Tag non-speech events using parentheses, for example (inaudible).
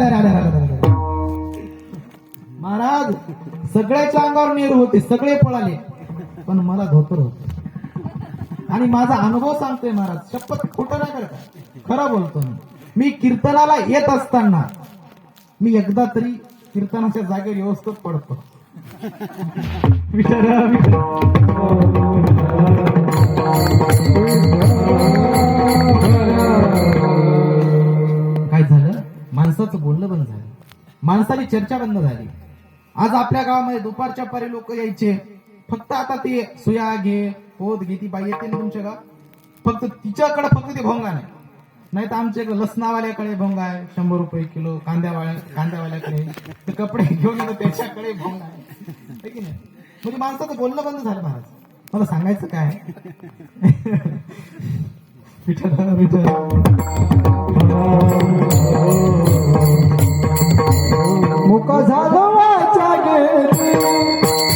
अरे अरे अरे महाराज सगळ्याच्या अंगावर नेहरू होते सगळे पळाले. पण मला धोतर होत. आणि माझा अनुभव सांगतोय महाराज शपथ खोटं नाही करत. खरं बोलतो मी. कीर्तनाला येत असताना मी एकदा तरी कीर्तनाच्या जागेवर व्यवस्थित पडतो. (laughs) विचार माणसाचं बोलणं बंद झालं. माणसाची चर्चा बंद झाली. आज आपल्या गावामध्ये दुपारच्या पारी लोक यायचे. फक्त आता ते सुया घे पोत घे ती बाई येते ना तुमच्या गाव फक्त तिच्याकडे फक्त ते भोंगा नाही. नाही तर आमच्याकडे लसणावाल्याकडे भोंगा आहे शंभर रुपये किलो कांद्यावाल्या कांद्यावाल्याकडे. ते कपडे घेऊन येतो त्याच्याकडे भोंगा आहे. की नाही? म्हणजे माणसाचं बोलणं बंद झालं महाराज. मला सांगायचं काय? (laughs) विठ्ठल विठ्ठल तुका जाधवाच्या गेली.